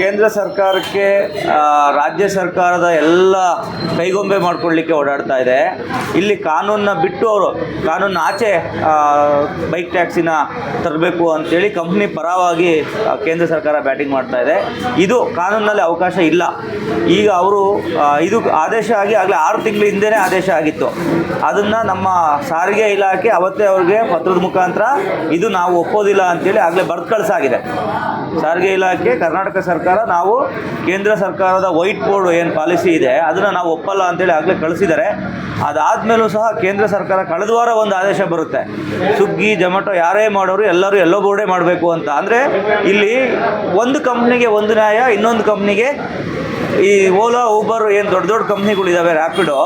ಕೇಂದ್ರ ಸರ್ಕಾರಕ್ಕೆ ರಾಜ್ಯ ಸರ್ಕಾರದ ಎಲ್ಲ ಕೈಗೊಂಬೆ ಮಾಡ್ಕೊಳ್ಳಿಕ್ಕೆ ಓಡಾಡ್ತಾ ಇದೆ. ಇಲ್ಲಿ ಕಾನೂನನ್ನ ಬಿಟ್ಟು ಅವರು ಕಾನೂನು ಆಚೆ ಬೈಕ್ ಟ್ಯಾಕ್ಸಿನ ತರಬೇಕು ಅಂತೇಳಿ ಕಂಪ್ನಿ ಪರವಾಗಿ ಕೇಂದ್ರ ಸರ್ಕಾರ ಬ್ಯಾಟಿಂಗ್ ಮಾಡ್ತಾ ಇದೆ. ಇದು ಕಾನೂನಲ್ಲಿ ಅವಕಾಶ ಇಲ್ಲ. ಈಗ ಅವರು ಇದು ಆದೇಶ ಆಗಿ ಆಗಲೇ ಆರು ತಿಂಗಳ ಹಿಂದೆನೇ ಆದೇಶ ಆಗಿತ್ತು. ಅದನ್ನು ನಮ್ಮ ಸಾರಿಗೆ ಇಲಾಖೆ ಅವತ್ತೇ ಅವ್ರಿಗೆ ಪತ್ರದ ಮುಖಾಂತರ, ಇದು ನಾವು ಒಪ್ಪೋದಿಲ್ಲ ಅಂತೇಳಿ ಆಗಲೇ ಬರ್ದು ಕಳಿಸಾಗಿದೆ ಸಾರಿಗೆ ಇಲಾಖೆ, ಕರ್ನಾಟಕ ಸರ್ಕಾರ ನಾವು ಕೇಂದ್ರ ಸರ್ಕಾರದ ವೈಟ್ ಬೋರ್ಡ್ ಏನು ಪಾಲಿಸಿ ಇದೆ, ಅದನ್ನು ನಾವು ಒಪ್ಪಲ್ಲ ಅಂತೇಳಿ ಆಗಲೇ ಕಳಿಸಿದ್ದಾರೆ ಅದಾದಮೇಲೂ ಸಹ ಕೇಂದ್ರ ಸರ್ಕಾರ ಕಳೆದ ವಾರ ಒಂದು ಆದೇಶ ಬರುತ್ತೆ. ಸುಗ್ಗಿ, ಜೊಮ್ಯಾಟೊ ಯಾರೇ ಮಾಡೋರು ಎಲ್ಲರೂ ಎಲ್ಲೋ ಬೋರ್ಡೇ ಮಾಡಬೇಕು ಅಂತ. ಅಂದರೆ ಇಲ್ಲಿ ಒಂದು ಕಂಪ್ನಿಗೆ ಒಂದು ನ್ಯಾಯ, ಇನ್ನೊಂದು ಕಂಪ್ನಿಗೆ ಈ ಓಲಾ ಊಬರ್ ಏನು ದೊಡ್ಡ ದೊಡ್ಡ ಕಂಪ್ನಿಗಳಿದ್ದಾವೆ ರ್ಯಾಪಿಡೋ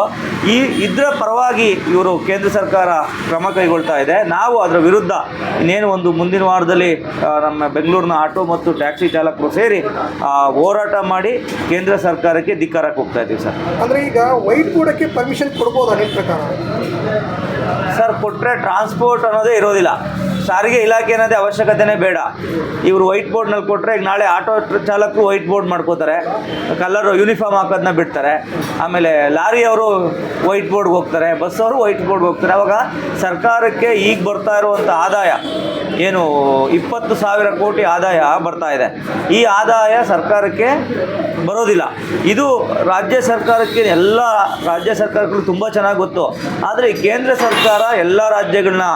ಈ ಇದರ ಪರವಾಗಿ ಇವರು ಕೇಂದ್ರ ಸರ್ಕಾರ ಕ್ರಮ ಕೈಗೊಳ್ತಾ ಇದೆ. ನಾವು ಅದರ ವಿರುದ್ಧ ಇನ್ನೇನು ಒಂದು ಮುಂದಿನ ವಾರದಲ್ಲಿ ನಮ್ಮ ಬೆಂಗಳೂರಿನ ಆಟೋ ಮತ್ತು ಟ್ಯಾಕ್ಸಿ ಚಾಲಕರು ಸೇರಿ ಹೋರಾಟ ಮಾಡಿ ಕೇಂದ್ರ ಸರ್ಕಾರಕ್ಕೆ ಧಿಕ್ಕಾರಕ್ಕೆ ಹೋಗ್ತಾ ಇದ್ದೀವಿ ಸರ್. ಅಂದರೆ ಈಗ ವೈಟ್ ಬೋರ್ಡಕ್ಕೆ ಪರ್ಮಿಷನ್ ಕೊಡ್ಬೋದು ನಿಮ್ಮ ಪ್ರಕಾರ? ಸರ್ ಕೊಟ್ಟರೆ ಟ್ರಾನ್ಸ್ಪೋರ್ಟ್ ಅನ್ನೋದೇ ಇರೋದಿಲ್ಲ. ಸಾರಿಗೆ ಇಲಾಖೆ ಅನ್ನೋದೇ ಅವಶ್ಯಕತೆನೇ ಬೇಡ. ಇವರು ವೈಟ್ ಬೋರ್ಡ್ನಲ್ಲಿ ಕೊಟ್ಟರೆ ಈಗ ನಾಳೆ ಆಟೋ ಚಾಲಕರು ವೈಟ್ ಬೋರ್ಡ್ ಮಾಡ್ಕೋತಾರೆ. ಕಲರ್ ಯೂನಿಫಾರ್ಮ್ ಹಾಕೋದನ್ನ ಬಿಡ್ತಾರೆ. ಆಮೇಲೆ ಲಾರಿಯವರು ವೈಟ್ ಬೋರ್ಡ್ಗೆ ಹೋಗ್ತಾರೆ ಬಸ್ಸವರು ವೈಟ್ ಬೋರ್ಡ್ಗೆ ಹೋಗ್ತಾರೆ. ಅವಾಗ ಸರ್ಕಾರಕ್ಕೆ ಈಗ ಬರ್ತಾ ಇರುವಂಥ ಆದಾಯ ಏನು ಇಪ್ಪತ್ತು ಸಾವಿರ ಕೋಟಿ ಆದಾಯ ಬರ್ತಾ ಇದೆ. ಈ ಆದಾಯ ಸರ್ಕಾರಕ್ಕೆ ಬರೋದಿಲ್ಲ. ಇದು ರಾಜ್ಯ ಸರ್ಕಾರಕ್ಕೆ ಎಲ್ಲ ರಾಜ್ಯ ಸರ್ಕಾರಗಳು ತುಂಬ ಚೆನ್ನಾಗಿ ಗೊತ್ತು. ಆದರೆ ಕೇಂದ್ರ ಸರ್ಕಾರ ಎಲ್ಲ ರಾಜ್ಯಗಳನ್ನ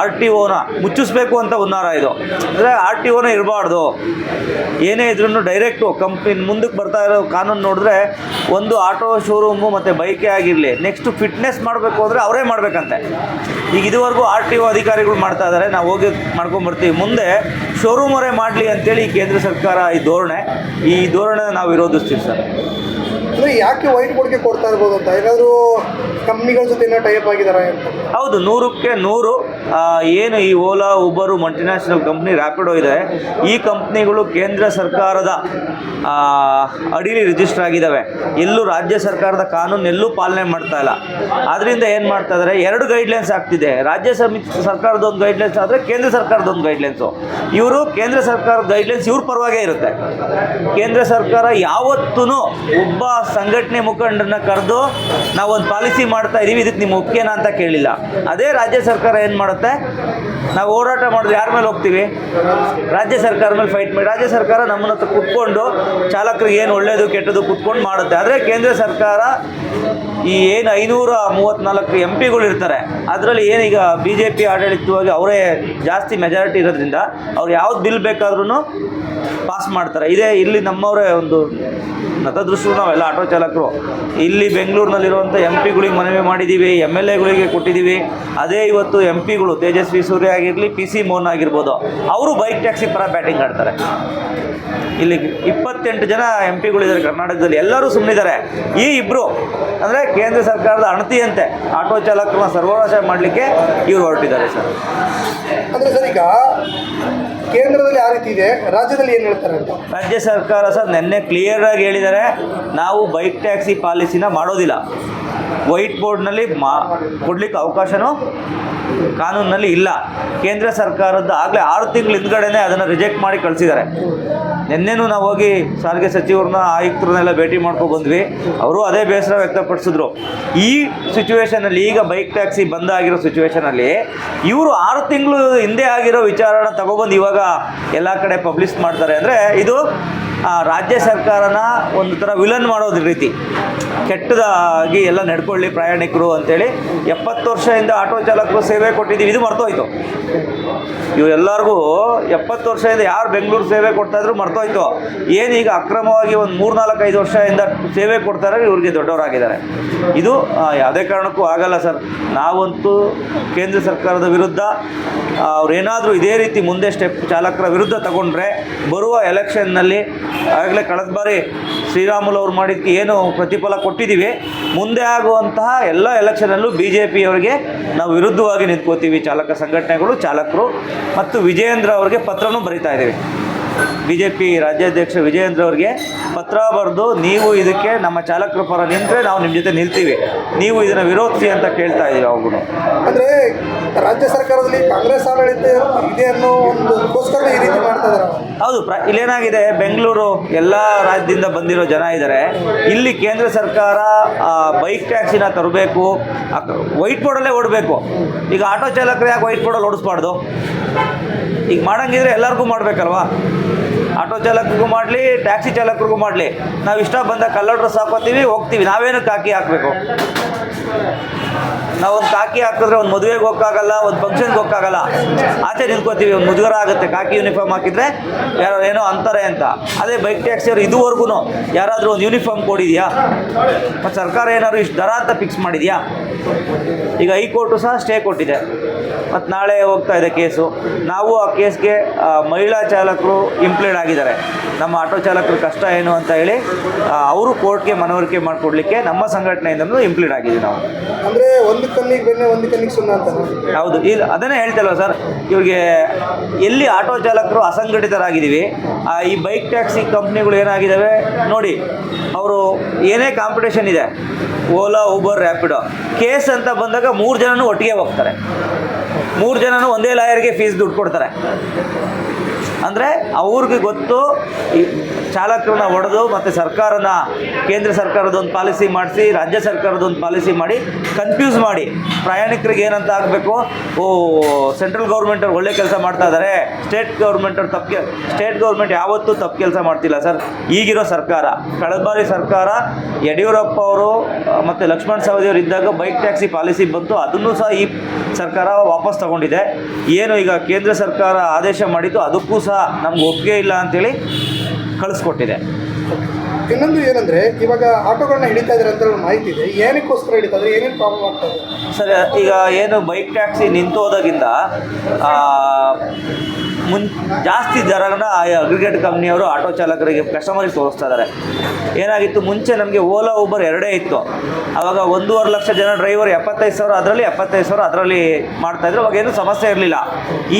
ಆರ್ ಟಿ ಒನ ಮುಚ್ಚಿಸ್ಬೇಕು ಅಂತ ಹುನ್ನಾರ ಇದು. ಅಂದರೆ ಆರ್ ಟಿ ಒನ ಇರಬಾರ್ದು. ಏನೇ ಇದ್ರೂ ಡೈರೆಕ್ಟು ಕಂಪ್ನಿ ಮುಂದಕ್ಕೆ ಬರ್ತಾ ಇರೋ ಕಾನೂನು ನೋಡಿದ್ರೆ ಒಂದು ಆಟೋ ಶೋರೂಮು ಮತ್ತು ಬೈಕೇ ಆಗಿರಲಿ, ನೆಕ್ಸ್ಟ್ ಫಿಟ್ನೆಸ್ ಮಾಡಬೇಕು ಅಂದರೆ ಅವರೇ ಮಾಡಬೇಕಂತೆ. ಈಗ ಇದುವರೆಗೂ ಆರ್ ಟಿ ಓ ಅಧಿಕಾರಿಗಳು ಮಾಡ್ತಾ ಇದ್ದಾರೆ ನಾವು ಹೋಗಿ ಮಾಡ್ಕೊಂಬರ್ತೀವಿ ಮುಂದೆ ಶೋರೂಮ್ ಅವರೇ ಮಾಡಲಿ ಅಂತೇಳಿ ಕೇಂದ್ರ ಸರ್ಕಾರ ಈ ಧೋರಣೆ. ಈ ಧೋರಣೆ ನಾವು ವಿರೋಧಿಸ್ತೀವಿ ಸರ್. ಅಂದರೆ ಯಾಕೆ ವೈಟ್ ಬೋರ್ಡ್ಗೆ ಕೊಡ್ತಾ ಇರ್ಬೋದು ಅಂತ? ಏನಾದರೂ ಕಂಪ್ನಿಗಳ ಜೊತೆ ಟೈಪ್ ಆಗಿದ್ದಾರೆ ಹೌದು ನೂರಕ್ಕೆ ನೂರು ಏನು ಈ Ola, Uber multinational company Rapido ಇದೆ ಈ ಕಂಪ್ನಿಗಳು ಕೇಂದ್ರ ಸರ್ಕಾರದ ಅಡಿಲಿ ರಿಜಿಸ್ಟರ್ ಆಗಿದ್ದಾವೆ. ಎಲ್ಲೂ ರಾಜ್ಯ ಸರ್ಕಾರದ ಕಾನೂನು ಎಲ್ಲೂ ಪಾಲನೆ ಮಾಡ್ತಾ ಇಲ್ಲ. ಅದರಿಂದ ಏನು ಮಾಡ್ತಾ ಇದ್ದಾರೆ ಎರಡು ಗೈಡ್ಲೈನ್ಸ್ ಆಗ್ತಿದೆ. ರಾಜ್ಯ ಸಮಿತಿ ಸರ್ಕಾರದ ಒಂದು ಗೈಡ್ಲೈನ್ಸ್ ಆದರೆ ಕೇಂದ್ರ ಸರ್ಕಾರದ ಒಂದು ಗೈಡ್ಲೈನ್ಸು ಇವರು ಕೇಂದ್ರ ಸರ್ಕಾರದ ಗೈಡ್ಲೈನ್ಸ್ ಇವ್ರ ಪರವಾಗೇ ಇರುತ್ತೆ. ಕೇಂದ್ರ ಸರ್ಕಾರ ಯಾವತ್ತೂ ಒಬ್ಬ ಸಂಘಟನೆ ಮುಖಂಡರನ್ನ ಕರೆದು ನಾವೊಂದು ಪಾಲಿಸಿ ಮಾಡ್ತಾ ಇದ್ದೀವಿ ಇದಕ್ಕೆ ನಿಮ್ಮ ಒಪ್ಪಿಗೆನಾ ಅಂತ ಕೇಳಿಲ್ಲ. ಅದೇ ರಾಜ್ಯ ಸರ್ಕಾರ ಏನು ಮಾಡುತ್ತೆ ನಾವು ಹೋರಾಟ ಮಾಡಿದ್ರೆ ಯಾರ ಮೇಲೆ ಹೋಗ್ತೀವಿ? ರಾಜ್ಯ ಸರ್ಕಾರ ಮೇಲೆ ಫೈಟ್ ಮಾಡಿ. ರಾಜ್ಯ ಸರ್ಕಾರ ನಮ್ಮನ್ನ ಕುತ್ಕೊಂಡು ಚಾಲಕರಿಗೆ ಏನು ಒಳ್ಳೆಯದು ಕೆಟ್ಟದ್ದು ಕುತ್ಕೊಂಡು ಮಾಡುತ್ತೆ. ಆದರೆ ಕೇಂದ್ರ ಸರ್ಕಾರ ಈ ಏನು ಐನೂರ ಮೂವತ್ತ್ನಾಲ್ಕು ಎಂ ಪಿಗಳು ಇರ್ತಾರೆ, ಅದರಲ್ಲಿ ಏನೀಗ ಬಿ ಜೆ ಪಿ ಆಡಳಿತವಾಗಿ ಅವರೇ ಜಾಸ್ತಿ ಮೆಜಾರಿಟಿ ಇರೋದ್ರಿಂದ ಅವ್ರು ಯಾವ್ದು ಬಿಲ್ ಬೇಕಾದ್ರೂ ಪಾಸ್ ಮಾಡ್ತಾರೆ. ಇದೇ ಇಲ್ಲಿ ನಮ್ಮವರೇ ಒಂದು ನತದೃಷ್ಟರು ನಾವೆಲ್ಲ ಆಟೋ ಚಾಲಕರು. ಇಲ್ಲಿ ಬೆಂಗಳೂರಿನಲ್ಲಿರುವಂಥ ಎಂ ಪಿಗಳಿಗೆ ಮನವಿ ಮಾಡಿದ್ದೀವಿ ಎಂ ಎಲ್ ಎಗಳಿಗೆ ಕೊಟ್ಟಿದ್ದೀವಿ. ಅದೇ ಇವತ್ತು ಎಂ ಪಿಗಳು ತೇಜಸ್ವಿ ಸೂರ್ಯ ಆಗಿರಲಿ ಪಿ ಸಿ ಮೋಹನ್ ಆಗಿರ್ಬೋದು, ಅವರು ಬೈಕ್ ಟ್ಯಾಕ್ಸಿ ಪರ ಬ್ಯಾಟಿಂಗ್ ಆಡ್ತಾರೆ. ಇಲ್ಲಿ ಇಪ್ಪತ್ತೆಂಟು ಜನ ಎಂ ಪಿಗಳಿದ್ದಾರೆ ಕರ್ನಾಟಕದಲ್ಲಿ. ಎಲ್ಲರೂ ಸುಮ್ಮನಿದ್ದಾರೆ ಈ ಇಬ್ಬರು ಅಂದರೆ ಕೇಂದ್ರ ಸರ್ಕಾರದ ಅಣತಿಯಂತೆ ಆಟೋ ಚಾಲಕರನ್ನ ಸರ್ವನಾಶ ಮಾಡಲಿಕ್ಕೆ ಇವರು ಹೊರಟಿದ್ದಾರೆ ಸರ್. ಅಂದ್ರೆ ಸರ್ ಈಗ ಕೇಂದ್ರದಲ್ಲಿ ಆ ರೀತಿ ಇದೆ ರಾಜ್ಯದಲ್ಲಿ ಏನು ಹೇಳ್ತಾರೆ ಅಂತ? ರಾಜ್ಯ ಸರ್ಕಾರ ಸರ್ ನಿನ್ನೆ ಕ್ಲಿಯರಾಗಿ ಹೇಳಿದ್ದಾರೆ ನಾವು ಬೈಕ್ ಟ್ಯಾಕ್ಸಿ ಪಾಲಿಸಿನ ಮಾಡೋದಿಲ್ಲ. ವೈಟ್ ಬೋರ್ಡ್ನಲ್ಲಿ ಮಾ ಕೊಡ್ಲಿಕ್ಕೆ ಅವಕಾಶನೂ ಕಾನೂನಿನಲ್ಲಿ ಇಲ್ಲ. ಕೇಂದ್ರ ಸರ್ಕಾರದ ಆಗಲೇ ಆರು ತಿಂಗಳ ಹಿಂದ್ಗಡೆನೇ ಅದನ್ನು ರಿಜೆಕ್ಟ್ ಮಾಡಿ ಕಳಿಸಿದ್ದಾರೆ. ನಿನ್ನೆನೂ ನಾವು ಹೋಗಿ ಸಾರಿಗೆ ಸಚಿವರನ್ನ, ಆಯುಕ್ತರನ್ನೆಲ್ಲ ಭೇಟಿ ಮಾಡ್ಕೊಂಡು ಬಂದ್ವಿ. ಅವರು ಅದೇ ಬೇಸರ ವ್ಯಕ್ತಪಡಿಸಿದ್ರು. ಈ ಸಿಚುವೇಷನಲ್ಲಿ ಈಗ ಬೈಕ್ ಟ್ಯಾಕ್ಸಿ ಬಂದ್ ಆಗಿರೋ ಸಿಚುವೇಶನಲ್ಲಿ ಇವರು ಆರು ತಿಂಗಳು ಹಿಂದೆ ಆಗಿರೋ ವಿಚಾರನ ತಗೊಬಂದು ಇವಾಗ ಎಲ್ಲ ಕಡೆ ಪಬ್ಲಿಷ್ ಮಾಡ್ತಾರೆ. ಅಂದರೆ ಇದು ರಾಜ್ಯ ಸರ್ಕಾರನ ಒಂದು ಥರ ವಿಲನ್ ಮಾಡೋದ್ರ ರೀತಿ. ಕೆಟ್ಟದಾಗಿ ಎಲ್ಲ ನಡ್ಕೊಳ್ಳಿ ಪ್ರಯಾಣಿಕರು ಅಂತೇಳಿ ಎಪ್ಪತ್ತು ವರ್ಷದಿಂದ ಆಟೋ ಚಾಲಕರು ಸೇವೆ ಕೊಟ್ಟಿದ್ದೀವಿ. ಇದು ಮರ್ತೋಯ್ತು. ಇವರೆಲ್ಲರಿಗೂ ಎಪ್ಪತ್ತು ವರ್ಷದಿಂದ ಯಾರು ಬೆಂಗಳೂರು ಸೇವೆ ಕೊಡ್ತಾ ಇದ್ರು ಮರ್ತೋಯ್ತು. ಏನೀಗ ಅಕ್ರಮವಾಗಿ ಒಂದು ಮೂರು ನಾಲ್ಕು ಐದು ವರ್ಷದಿಂದ ಸೇವೆ ಕೊಡ್ತಾರೆ ಇವ್ರಿಗೆ ದೊಡ್ಡವರಾಗಿದ್ದಾರೆ. ಇದು ಆ, ಯಾವುದೇ ಕಾರಣಕ್ಕೂ ಆಗಲ್ಲ ಸರ್. ನಾವಂತೂ ಕೇಂದ್ರ ಸರ್ಕಾರದ ವಿರುದ್ಧ ಅವ್ರೇನಾದರೂ ಇದೇ ರೀತಿ ಮುಂದೆ ಸ್ಟೆಪ್ ಚಾಲಕರ ವಿರುದ್ಧ ತಗೊಂಡ್ರೆ ಬರುವ ಎಲೆಕ್ಷನ್ನಲ್ಲಿ ಆಗಲೇ ಕಳೆದ ಬಾರಿ ಶ್ರೀರಾಮುಲು ಅವ್ರು ಮಾಡಿದ್ದಕ್ಕೆ ಏನು ಪ್ರತಿಫಲ ಕೊಟ್ಟಿದ್ದೀವಿ. ಮುಂದೆ ಆಗುವಂತಹ ಎಲ್ಲ ಎಲೆಕ್ಷನಲ್ಲೂ ಬಿ ಜೆ ಪಿಯವರಿಗೆ ನಾವು ವಿರುದ್ಧವಾಗಿ ನಿಂತ್ಕೋತೀವಿ. ಚಾಲಕ ಸಂಘಟನೆಗಳು, ಚಾಲಕರು ಮತ್ತು ವಿಜಯೇಂದ್ರ ಅವರಿಗೆ ಪತ್ರನೂ ಬರಿತಾ ಇದ್ದೀವಿ. ಬಿ ಜೆ ಪಿ ರಾಜ್ಯಾಧ್ಯಕ್ಷ ವಿಜಯೇಂದ್ರ ಅವ್ರಿಗೆ ಪತ್ರ ಬರೆದು ನೀವು ಇದಕ್ಕೆ ನಮ್ಮ ಚಾಲಕರ ಪರ ನಿಂತರೆ ನಾವು ನಿಮ್ಮ ಜೊತೆ ನಿಲ್ತೀವಿ. ನೀವು ಇದನ್ನು ವಿರೋಧಿಸಿ ಅಂತ ಕೇಳ್ತಾ ಇದ್ದೀವಿ ಅವರು ಅಂದ್ರೆ ರಾಜ್ಯ ಸರ್ಕಾರದಲ್ಲಿ ಕಾಂಗ್ರೆಸ್ ಆಡಳಿತ ಇದೆ ಅನ್ನೋ ಒಂದು ಈ ರೀತಿ ಮಾಡ್ತಾ ಹೌದು ಪ್ರ ಇಲ್ಲೇನಾಗಿದೆ? ಬೆಂಗಳೂರು ಎಲ್ಲ ರಾಜ್ಯದಿಂದ ಬಂದಿರೋ ಜನ ಇದ್ದಾರೆ ಇಲ್ಲಿ ಕೇಂದ್ರ ಸರ್ಕಾರ ಬೈಕ್ ಟ್ಯಾಕ್ಸಿನ ತರಬೇಕು ವೈಟ್ ಬೋರ್ಡಲ್ಲೇ ಓಡಬೇಕು. ಈಗ ಆಟೋ ಚಾಲಕರು ಯಾಕೆ ವೈಟ್ ಬೋರ್ಡಲ್ಲಿ ಓಡಿಸ್ಬಾರ್ದು? ಈಗ ಮಾಡಂಗಿದ್ರೆ ಎಲ್ಲರಿಗೂ ಮಾಡಬೇಕಲ್ವಾ? ಆಟೋ ಚಾಲಕರಿಗೂ ಮಾಡಲಿ, ಟ್ಯಾಕ್ಸಿ ಚಾಲಕರಿಗೂ ಮಾಡಲಿ. ನಾವು ಇಷ್ಟ ಬಂದ ಕಲರ್ ಡ್ರೆಸ್ ಹಾಕೋತೀವಿ ಹೋಗ್ತೀವಿ. ನಾವೇನು ಕಾಕಿ ಹಾಕಬೇಕು? ನಾವು ಒಂದು ಕಾಕಿ ಹಾಕಿದ್ರೆ ಒಂದು ಮದುವೆಗೆ ಹೋಗೋಕ್ಕಾಗಲ್ಲ ಒಂದು ಫಂಕ್ಷನ್ಗೆ ಹೋಗೋಕ್ಕಾಗಲ್ಲ ಆಚೆ ನಿಂತ್ಕೋತೀವಿ, ಒಂದು ಮುಜುಗರ ಆಗುತ್ತೆ. ಕಾಕಿ ಯೂನಿಫಾರ್ಮ್ ಹಾಕಿದ್ರೆ ಯಾರು ಏನೋ ಅಂತಾರೆ ಅಂತ. ಅದೇ ಬೈಕ್ ಟ್ಯಾಕ್ಸಿಯವರು ಇದುವರೆಗೂ ಯಾರಾದರೂ ಒಂದು ಯೂನಿಫಾರ್ಮ್ ಕೊಡಿದೆಯಾ? ಮತ್ತು ಸರ್ಕಾರ ಏನಾದ್ರು ಇಷ್ಟು ದರ ಅಂತ ಫಿಕ್ಸ್ ಮಾಡಿದೆಯಾ? ಈಗ ಹೈಕೋರ್ಟು ಸಹ ಸ್ಟೇ ಕೊಟ್ಟಿದೆ. ಮತ್ತು ನಾಳೆ ಹೋಗ್ತಾ ಇದೆ ಕೇಸು. ನಾವು ಆ ಕೇಸ್ಗೆ ಮಹಿಳಾ ಚಾಲಕರು ಇಂಪ್ಲೇಡ್ ಆಗಿದ್ದಾರೆ. ನಮ್ಮ ಆಟೋ ಚಾಲಕರ ಕಷ್ಟ ಏನು ಅಂತ ಹೇಳಿ ಅವರು ಕೋರ್ಟ್ಗೆ ಮನವರಿಕೆ ಮಾಡಿಕೊಡ್ಲಿಕ್ಕೆ ನಮ್ಮ ಸಂಘಟನೆಯಿಂದಲೂ ಇಂಪ್ಲೀಡ್ ಆಗಿದ್ದೀವಿ ನಾವು. ಅಂದರೆ ಒಂದು ಕಣ್ಣಿಗೆ ಬೆನ್ನೆ ಒಂದು ಕಣ್ಣಿಗೆ ಸುಣ್ಣ ಅಂತ. ಹೌದು ಇಲ್ಲ ಅದನ್ನೇ ಹೇಳ್ತಲ್ವ ಸರ್? ಇವ್ರಿಗೆ ಎಲ್ಲಿ ಆಟೋ ಚಾಲಕರು ಅಸಂಘಟಿತರಾಗಿದ್ದೀವಿ ಈ ಬೈಕ್ ಟ್ಯಾಕ್ಸಿ ಕಂಪ್ನಿಗಳು ಏನಾಗಿದ್ದಾವೆ ನೋಡಿ ಅವರು ಏನೇ ಕಾಂಪಿಟೇಷನ್ ಇದೆ ಓಲಾ ಊಬರ್ ರ್ಯಾಪಿಡೋ ಕೇಸ್ ಅಂತ ಬಂದಾಗ ಮೂರು ಜನನೂ ಒಟ್ಟಿಗೆ ಹೋಗ್ತಾರೆ. ಮೂರು ಜನನೂ ಒಂದೇ ಲಾಯರ್ಗೆ ಫೀಸ್ ದುಡ್ಡು ಕೊಡ್ತಾರೆ. ಅಂದರೆ ಅವ್ರಿಗೆ ಗೊತ್ತು ಚಾಲಕರನ್ನ ಹೊಡೆದು ಮತ್ತು ಸರ್ಕಾರನ, ಕೇಂದ್ರ ಸರ್ಕಾರದ ಒಂದು ಪಾಲಿಸಿ ಮಾಡಿಸಿ, ರಾಜ್ಯ ಸರ್ಕಾರದ ಒಂದು ಪಾಲಿಸಿ ಮಾಡಿ ಕನ್ಫ್ಯೂಸ್ ಮಾಡಿ. ಪ್ರಯಾಣಿಕರಿಗೆ ಏನಂತ ಆಗಬೇಕು? ಓ ಸೆಂಟ್ರಲ್ ಗೌರ್ಮೆಂಟ್ ಅವ್ರು ಒಳ್ಳೆ ಕೆಲಸ ಮಾಡ್ತಾ ಇದ್ದಾರೆ ಸ್ಟೇಟ್ ಗೌರ್ಮೆಂಟ್ ಅವ್ರು ತಪ್ಪು ಸ್ಟೇಟ್ ಗೌರ್ಮೆಂಟ್ ಯಾವತ್ತೂ ತಪ್ಪು ಕೆಲಸ ಮಾಡ್ತಿಲ್ಲ ಸರ್. ಈಗಿರೋ ಸರ್ಕಾರ, ಕಳೆದ ಬಾರಿ ಸರ್ಕಾರ ಯಡಿಯೂರಪ್ಪ ಅವರು ಮತ್ತು ಲಕ್ಷ್ಮಣ್ ಸವದಿ ಅವರು ಇದ್ದಾಗ ಬೈಕ್ ಟ್ಯಾಕ್ಸಿ ಪಾಲಿಸಿ ಬಂತು. ಅದನ್ನು ಸಹ ಈ ಸರ್ಕಾರ ವಾಪಸ್ ತಗೊಂಡಿದೆ. ಏನು ಈಗ ಕೇಂದ್ರ ಸರ್ಕಾರ ಆದೇಶ ಮಾಡಿದ್ದು ಅದಕ್ಕೂ ಸಹ ನಮ್ಗೆ ಒಪ್ಪಿಗೆ ಇಲ್ಲ ಅಂತೇಳಿ ಕಳಿಸ್ಕೊಟ್ಟಿದೆ. ಇನ್ನೊಂದು ಏನಂದ್ರೆ, ಇವಾಗ ಆಟೋಗಳನ್ನ ಹಿಡಿತಾ ಇದಾರೆ ಅಂತ ಮಾಹಿತಿ ಇದೆ. ಏನಕ್ಕೋಸ್ಕರ ಹಿಡಿತಾ ಇದ್ರೆ? ಏನೇನು ಪ್ರಾಬ್ಲಮ್ ಆಗ್ತಾ ಇದೆ? ಸರ್, ಈಗ ಏನು ಬೈಕ್ ಟ್ಯಾಕ್ಸಿ ನಿಂತು ಹೋದಾಗಿಂದ ಮುನ್, ಜಾಸ್ತಿ ದರನ ಅಗ್ರಿಗೇಟ್ ಕಂಪ್ನಿಯವರು ಆಟೋ ಚಾಲಕರಿಗೆ ಕಸ್ಟಮರಿಗೆ ತೋರಿಸ್ತಾ ಇದ್ದಾರೆ ಏನಾಗಿತ್ತು, ಮುಂಚೆ ನಮಗೆ ಓಲಾ ಊಬರ್ ಎರಡೇ ಇತ್ತು. ಆವಾಗ ಒಂದೂವರೆ ಲಕ್ಷ ಜನ ಡ್ರೈವರ್ ಎಪ್ಪತ್ತೈದು ಸಾವಿರ ಅದರಲ್ಲಿ ಎಪ್ಪತ್ತೈದು ಸಾವಿರ ಅದರಲ್ಲಿ ಮಾಡ್ತಾಯಿದ್ರು ಅವಾಗ ಏನು ಸಮಸ್ಯೆ ಇರಲಿಲ್ಲ.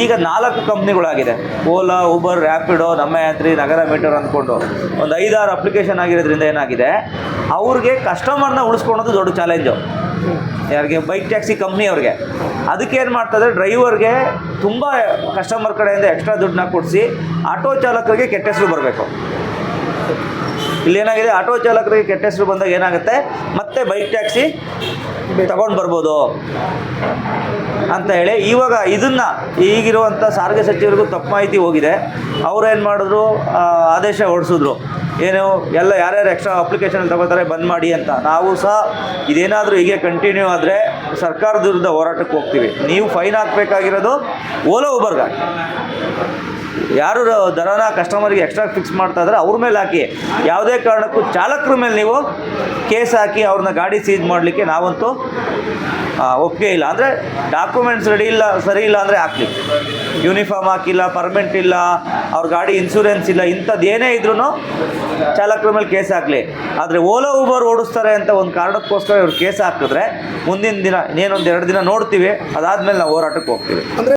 ಈಗ ನಾಲ್ಕು ಕಂಪ್ನಿಗಳಾಗಿದೆ ಓಲಾ ಊಬರ್ ರ್ಯಾಪಿಡೋ ನಮ್ಮ ಯಾತ್ರಿ, ನಗರ ಮೀಟರ್ ಅಂದ್ಕೊಂಡು. ಒಂದು ಐದಾರು ಅಪ್ಲಿಕೇಶನ್ ಆಗಿರೋದ್ರಿಂದ ಏನಾಗಿದೆ? ಅವ್ರಿಗೆ ಕಸ್ಟಮರ್ನ ಉಳಿಸ್ಕೊಳೋದು ದೊಡ್ಡ ಚಾಲೆಂಜು ಯಾರಿಗೆ? ಬೈಕ್ ಟ್ಯಾಕ್ಸಿ ಕಂಪ್ನಿಯವ್ರಿಗೆ ಅದಕ್ಕೆ ಏನು ಮಾಡ್ತಾರೆ ಡ್ರೈವರ್ಗೆ ತುಂಬ ಕಸ್ಟಮರ್ ಕಡೆಯಿಂದ ಎಕ್ಸ್ಟ್ರಾ ದುಡ್ಡನ್ನ ಕೊಡಿಸಿ ಆಟೋ ಚಾಲಕರಿಗೆ ಕೆಟ್ಟ ಹೆಸರು ಬರಬೇಕು. ಇಲ್ಲೇನಾಗಿದೆ ಆಟೋ ಚಾಲಕರಿಗೆ ಕೆಟ್ಟ ಹೆಸರು ಬಂದಾಗ ಏನಾಗುತ್ತೆ? ಮತ್ತೆ ಬೈಕ್ ಟ್ಯಾಕ್ಸಿ ತಗೊಂಡು ಬರ್ಬೋದು. ಅಂತ ಹೇಳಿ ಇವಾಗ ಇದನ್ನು ಈಗಿರುವಂಥ ಸಾರಿಗೆ ಸಚಿವರಿಗೂ ತಪ್ಪು ಮಾಹಿತಿ ಹೋಗಿದೆ. ಅವ್ರು ಏನು ಮಾಡಿದ್ರು? ಆದೇಶ ಹೊರಡಿಸಿದ್ರು. ಏನು, ಎಲ್ಲ ಯಾರ್ಯಾರು ಎಕ್ಸ್ಟ್ರಾ ಅಪ್ಲಿಕೇಶನ್ ತಗೋತಾರೆ ಬಂದ್ ಮಾಡಿ ಅಂತ. ನಾವು ಸಹ ಇದೇನಾದರೂ ಹೀಗೆ ಕಂಟಿನ್ಯೂ ಆದರೆ ಸರ್ಕಾರದ ವಿರುದ್ಧ ಹೋರಾಟಕ್ಕೆ ಹೋಗ್ತೀವಿ. ನೀವು ಫೈನ್ ಹಾಕಬೇಕಾಗಿರೋದು ಓಲೋ ಉಬರ್ಗಾಗಿ ಯಾರು ದರನ ಕಸ್ಟಮರ್ಗೆ ಎಕ್ಸ್ಟ್ರಾ ಫಿಕ್ಸ್ ಮಾಡ್ತಾ ಇದ್ದಾರೆ ಅವ್ರ ಮೇಲೆ ಹಾಕಿ. ಯಾವುದೇ ಕಾರಣಕ್ಕೂ ಚಾಲಕರ ಮೇಲೆ ನೀವು ಕೇಸ್ ಹಾಕಿ ಅವ್ರನ್ನ ಗಾಡಿ ಸೀಜ್ ಮಾಡಲಿಕ್ಕೆ ನಾವಂತೂ ಒಪ್ಪಿಗೆ ಇಲ್ಲ. ಅಂದರೆ ಡಾಕ್ಯುಮೆಂಟ್ಸ್ ರೆಡಿ ಇಲ್ಲ, ಸರಿ ಇಲ್ಲ ಅಂದರೆ ಹಾಕಲಿ. ಯೂನಿಫಾರ್ಮ್ ಹಾಕಿಲ್ಲ ಪರ್ಮೆಂಟ್ ಇಲ್ಲ, ಅವ್ರ ಗಾಡಿ ಇನ್ಸೂರೆನ್ಸ್ ಇಲ್ಲ, ಇಂಥದ್ದು ಏನೇ ಇದ್ರೂ ಚಾಲಕರ ಮೇಲೆ ಕೇಸ್ ಹಾಕಲಿ. ಆದರೆ ಓಲೋ ಊಬರ್ ಓಡಿಸ್ತಾರೆ ಅಂತ ಒಂದು ಕಾರಣಕ್ಕೋಸ್ಕರ ಇವ್ರು ಕೇಸ್ ಹಾಕಿದ್ರೆ ಮುಂದಿನ ದಿನ ಇನ್ನೇನೊಂದು ಎರಡು ದಿನ ನೋಡ್ತೀವಿ, ಅದಾದಮೇಲೆ ನಾವು ಹೋರಾಟಕ್ಕೆ ಹೋಗ್ತೀವಿ.